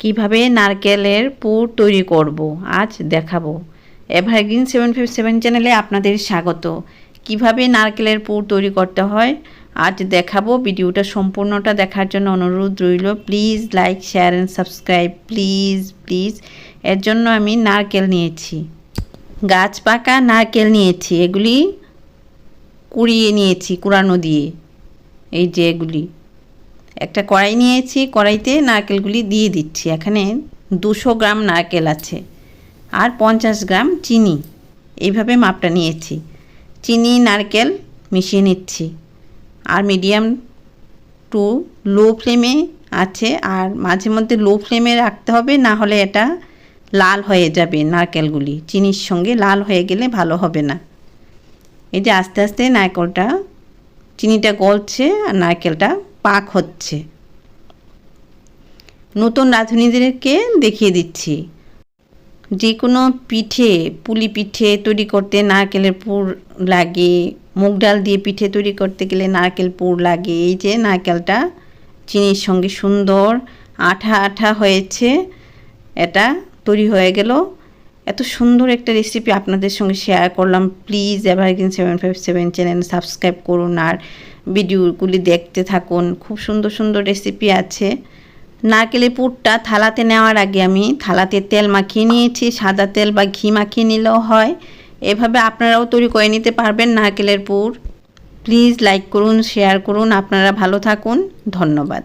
কীভাবে নারকেলের পুর তৈরি করব আজ দেখাবো। এভারগ্রিন সেভেন ফাইভ সেভেন চ্যানেলে আপনাদের স্বাগত। কীভাবে নারকেলের পুর তৈরি করতে হয় আজ দেখাবো। ভিডিওটা সম্পূর্ণটা দেখার জন্য অনুরোধ রইল। Please like, share and subscribe. Please please. এর জন্য আমি নারকেল নিয়েছি। গাছ পাকা নারকেল নিয়েছি। এগুলি কুড়িয়ে নিয়েছি, কুড়ানো দিয়ে। এই যে এগুলি। একটা কড়াই নিয়েছি, কড়াইতে নারকেলগুলি দিয়ে দিচ্ছি। এখানে দুশো গ্রাম নারকেল আছে আর পঞ্চাশ গ্রাম চিনি। এইভাবে মাপটা নিয়েছি। চিনি, নারকেল মিশিয়ে নিচ্ছি। আর মিডিয়াম টু লো ফ্লেমে আছে। আর মাঝে মধ্যে লো ফ্লেমে রাখতে হবে, না হলে এটা লাল হয়ে যাবে নারকেলগুলি। চিনির সঙ্গে লাল হয়ে গেলে ভালো হবে না। এই যে আস্তে আস্তে নারকেলটা, চিনিটা গলছে আর নারকেলটা পাক হচ্ছে। নতুন রাঁধুনিদেরকে দেখিয়ে দিচ্ছি। যে কোনো পিঠে, পুলি পিঠে তৈরি করতে নারকেলের পুর লাগে, মুগ ডাল দিয়ে পিঠে তৈরি করতে গেলে নারকেল পুর লাগে। এই যে নারকেলটা, চিনির সঙ্গে সুন্দর আঠা আঠা হয়েছে, এটা তৈরি হয়ে গেল। এত সুন্দর একটা রেসিপি আপনাদের সঙ্গে শেয়ার করলাম। Please Evergreen seven five seven channel subscribe করুন আর ভিডিওগুলি দেখতে থাকুন। খুব সুন্দর সুন্দর রেসিপি আছে। নারকেলের পুরটা থালাতে নেওয়ার আগে আমি থালাতে তেল মাখিয়ে নিয়েছি, সাদা তেল বা ঘি মাখিয়ে নিলেও হয়। এভাবে আপনারাও তৈরি করে নিতে পারবেন নারকেলের পুর। প্লিজ লাইক করুন শেয়ার করুন। আপনারা ভালো থাকুন। ধন্যবাদ।